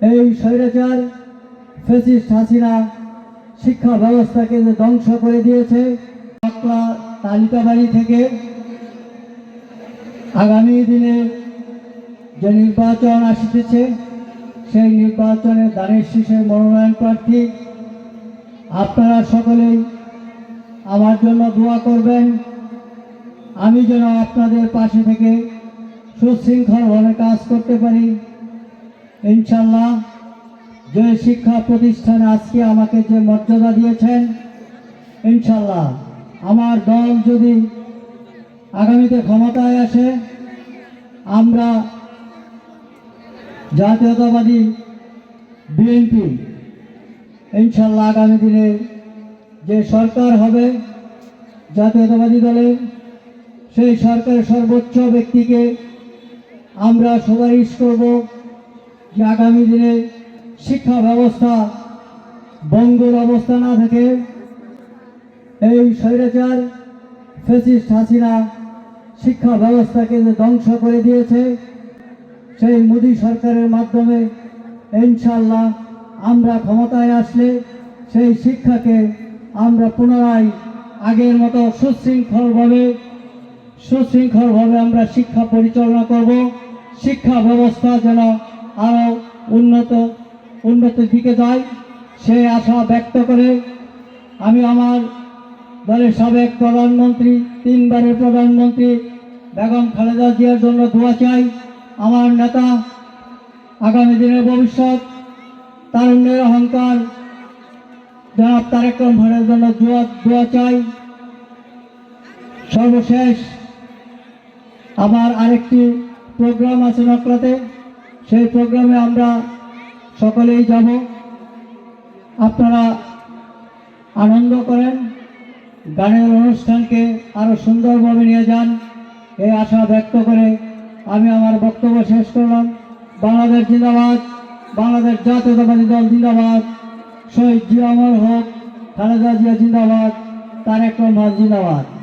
এই স্বৈরাচার ফেসিস্ট হাসিনা শিক্ষা ব্যবস্থাকে যে ধ্বংস করে দিয়েছে বাকলা তালিকাবাড়ি থেকে আগামী দিনে যে নির্বাচন আসিতেছে, সেই নির্বাচনে দানের শীষের মনোনয়ন প্রার্থী, আপনারা সকলেই আমার জন্য দোয়া করবেন। আমি যেন আপনাদের পাশে থেকে সুশৃঙ্খলভাবে কাজ করতে পারি। ইনশাল্লাহ যে শিক্ষা প্রতিষ্ঠানে আজকে আমাকে যে মর্যাদা দিয়েছেন ইনশাল্লাহ আমার দল যদি আগামীতে ক্ষমতায় আসে, আমরা জাতীয়তাবাদী বিএনপি ইনশাল্লাহ আগামী দিনে যে সরকার হবে জাতীয়তাবাদী দলের সেই সরকারের সর্বোচ্চ ব্যক্তিকে আমরা সুপারিশ করব। যে আগামী দিনে শিক্ষা ব্যবস্থা, বঙ্গর অবস্থা না থাকে এই স্বৈরাচার ফেসিস্ট হাসিনা শিক্ষা ব্যবস্থাকে যে ধ্বংস করে দিয়েছে, সেই মোদী সরকারের মাধ্যমে ইনশাল্লাহ আমরা ক্ষমতায় আসলে সেই শিক্ষাকে আমরা পুনরায় আগের মতো সুশৃঙ্খলভাবে সুশৃঙ্খলভাবে আমরা শিক্ষা পরিচালনা করব। শিক্ষা ব্যবস্থা যেন আরও উন্নত, উন্নতির দিকে যায় সেই আশা ব্যক্ত করে আমি আমার দলের সাবেক প্রধানমন্ত্রী, তিনবারের প্রধানমন্ত্রী বেগম খালেদা জিয়ার জন্য দোয়া চাই। আমার নেতা আগামী দিনের ভবিষ্যৎ, তারুণ্যের অহংকার, জনাব তারেক রহমানের জন্য দোয়া দোয়া চাই। সর্বশেষ, আমার আরেকটি প্রোগ্রাম আছে নকলাতে সেই প্রোগ্রামে আমরা সকলেই যাব। আপনারা আনন্দ করেন। গানের অনুষ্ঠানকে আরও সুন্দরভাবে নিয়ে যান। এই আশা ব্যক্ত করে আমি আমার বক্তব্য শেষ করলাম। বাংলাদেশ জিন্দাবাদ, বাংলাদেশ জাতীয়তাবাদী দল জিন্দাবাদ, শহীদ জিয়া অমর হোক, খালেদা জিয়া জিন্দাবাদ, তারেক রহমান জিন্দাবাদ।